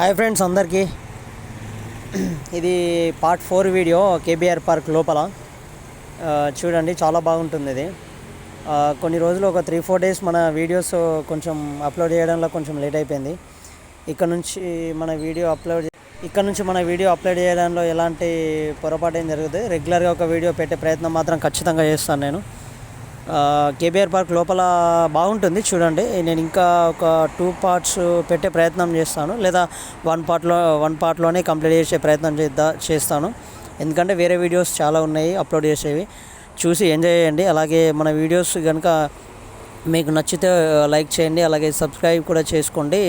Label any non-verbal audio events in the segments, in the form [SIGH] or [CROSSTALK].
Hi friends అందరికీ. ఇది part four video KBR park లోపల. చూడండి చాలా బాగుంటుంది ఇది. కొన్ని రోజులు ఒక త్రీ ఫోర్ డేస్ మన వీడియోస్ కొంచెం అప్లోడ్ చేయడంలో కొంచెం లేట్ అయిపోయింది. ఇక్కడ నుంచి మన వీడియో అప్లోడ్ ఇక్కడ నుంచి మన వీడియో అప్లోడ్ చేయడంలో ఎలాంటి పొరపాటు ఏం జరుగుతుంది రెగ్యులర్గా ఒక వీడియో పెట్టే ప్రయత్నం మాత్రం ఖచ్చితంగా చేస్తాను నేను. కేబీఆర్ పార్క్ లోపల బాగుంటుంది చూడండి. నేను ఇంకా ఒక టూ పార్ట్స్ పెట్టే ప్రయత్నం చేస్తాను. లేదా వన్ పార్ట్లో వన్ పార్ట్లోనే కంప్లీట్ చేసే ప్రయత్నం చేద్దా చేస్తాను. ఎందుకంటే వేరే వీడియోస్ చాలా ఉన్నాయి అప్లోడ్ చేసేవి. చూసి ఎంజాయ్ చేయండి. అలాగే మన వీడియోస్ కనుక మీకు నచ్చితే లైక్ చేయండి. అలాగే సబ్స్క్రైబ్ కూడా చేసుకోండి.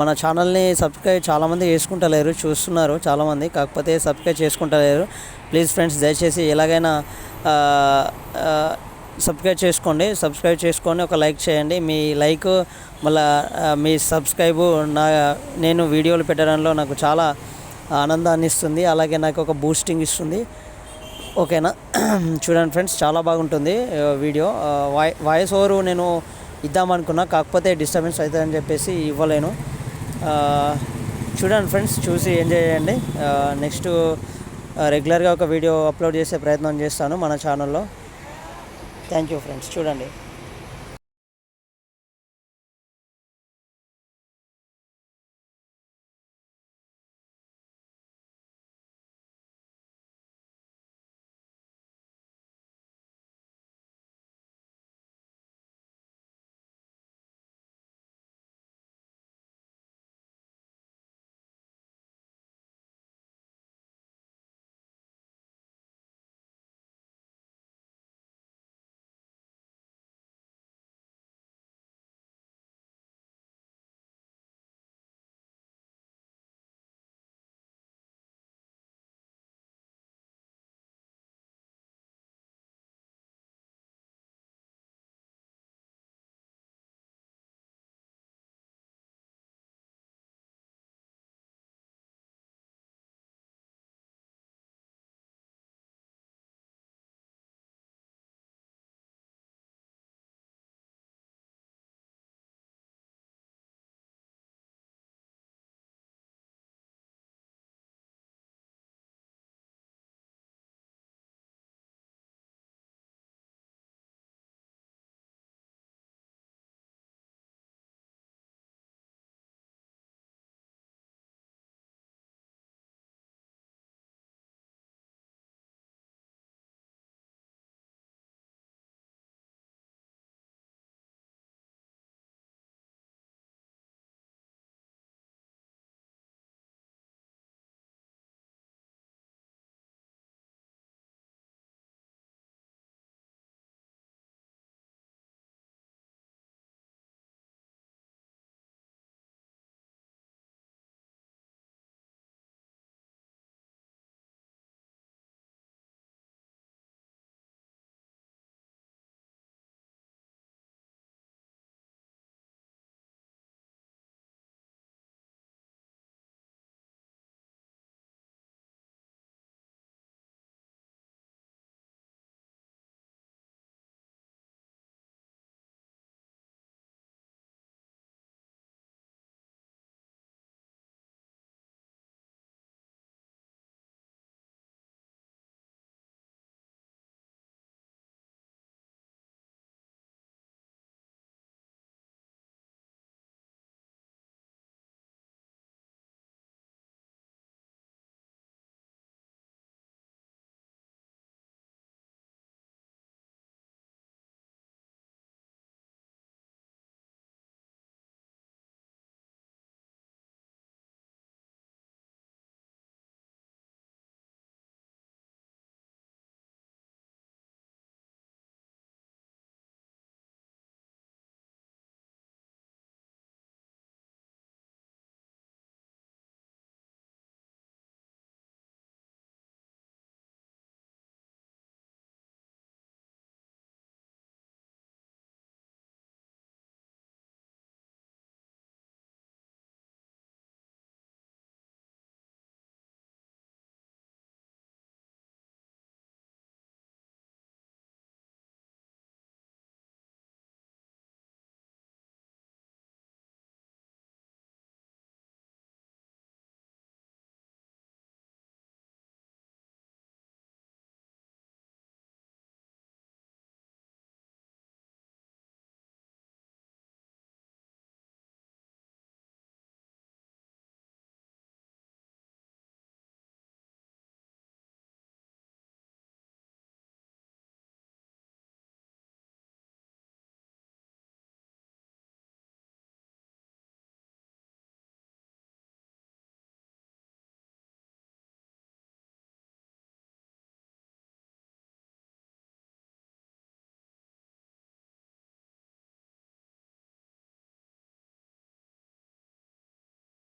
మన ఛానల్ని సబ్స్క్రైబ్ చాలామంది చేసుకుంటలేరు చూస్తున్నారు చాలామంది. కాకపోతే సబ్స్క్రైబ్ చేసుకుంటలేరు. ప్లీజ్ ఫ్రెండ్స్ దయచేసి ఎలాగైనా సబ్స్క్రైబ్ చేసుకోండి. సబ్స్క్రైబ్ చేసుకొని ఒక లైక్ చేయండి. మీ లైక్ మళ్ళీ మీ సబ్స్క్రైబు నా నేను వీడియోలు పెట్టడంలో నాకు చాలా ఆనందాన్ని ఇస్తుంది. అలాగే నాకు ఒక బూస్టింగ్ ఇస్తుంది. ఓకేనా? [CLEARS THROAT] చూడండి ఫ్రెండ్స్ చాలా బాగుంటుంది వీడియో. వాయి వాయిస్ ఓవర్ నేను ఇద్దామనుకున్నా కాకపోతే డిస్టర్బెన్స్ అవుతుందని చెప్పేసి ఇవ్వలేను. చూడండి ఫ్రెండ్స్ చూసి ఎంజాయ్ చేయండి. నెక్స్ట్ రెగ్యులర్గా ఒక వీడియో అప్లోడ్ చేసే ప్రయత్నం చేస్తాను మన ఛానల్లో. థ్యాంక్ యూ ఫ్రెండ్స్ చూడండి